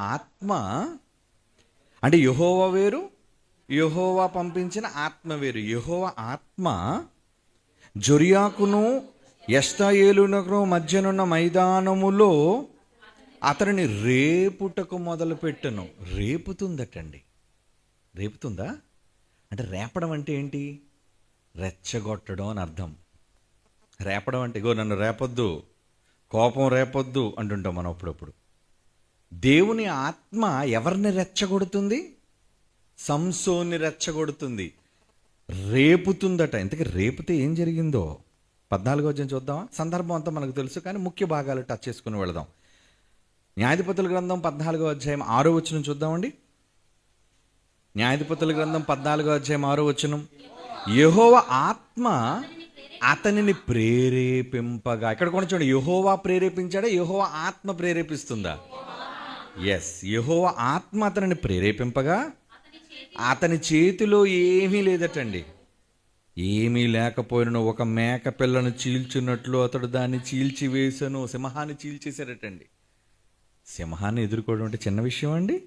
ఆత్మ అంటే యహోవ వేరు యహోవా పంపించిన ఆత్మ వేరు. యహోవ ఆత్మ జొరియాకును ఎస్తాయేలునకు మధ్యనున్న మైదానములో అతనిని రేపుటకు మొదలుపెట్టను. రేపుతుందటండి. రేపుతుందా? అంటే రేపడం అంటే ఏంటి? రెచ్చగొట్టడం అని అర్థం. రేపడం అంటే ఇగో నన్ను రేపొద్దు కోపం రేపొద్దు అంటుంటాం మనం అప్పుడప్పుడు. దేవుని ఆత్మ ఎవరిని రెచ్చగొడుతుంది? సంసోన్ని రెచ్చగొడుతుంది. రేపుతుందట. ఇంతకీ రేపితే ఏం జరిగిందో? పద్నాలుగో వచ్చిన చూద్దామా? సందర్భం అంతా మనకు తెలుసు కానీ ముఖ్య భాగాలు టచ్ చేసుకుని వెళదాం. న్యాయాధిపతుల గ్రంథం పద్నాలుగో అధ్యాయం ఆరో వచనం చూద్దామండి. న్యాయాధిపతుల గ్రంథం పద్నాలుగో అధ్యాయం ఆరో వచనం. యహోవ ఆత్మ అతనిని ప్రేరేపింపగా. ఇక్కడ కూడా చూడండి యహోవా ప్రేరేపించాడా? యహోవా ఆత్మ ప్రేరేపిస్తుందా? ఎస్ యహోవా ఆత్మ అతనిని ప్రేరేపింపగా అతని చేతిలో ఏమీ లేదటండి. ఏమీ లేకపోయిన ఒక మేక పిల్లను చీల్చున్నట్లు అతడు దాన్ని చీల్చివేసను సింహాన్ని చీల్చేశాడటండి. సింహాన్ని ఎదుర్కోవడం అంటే చిన్న విషయం అండి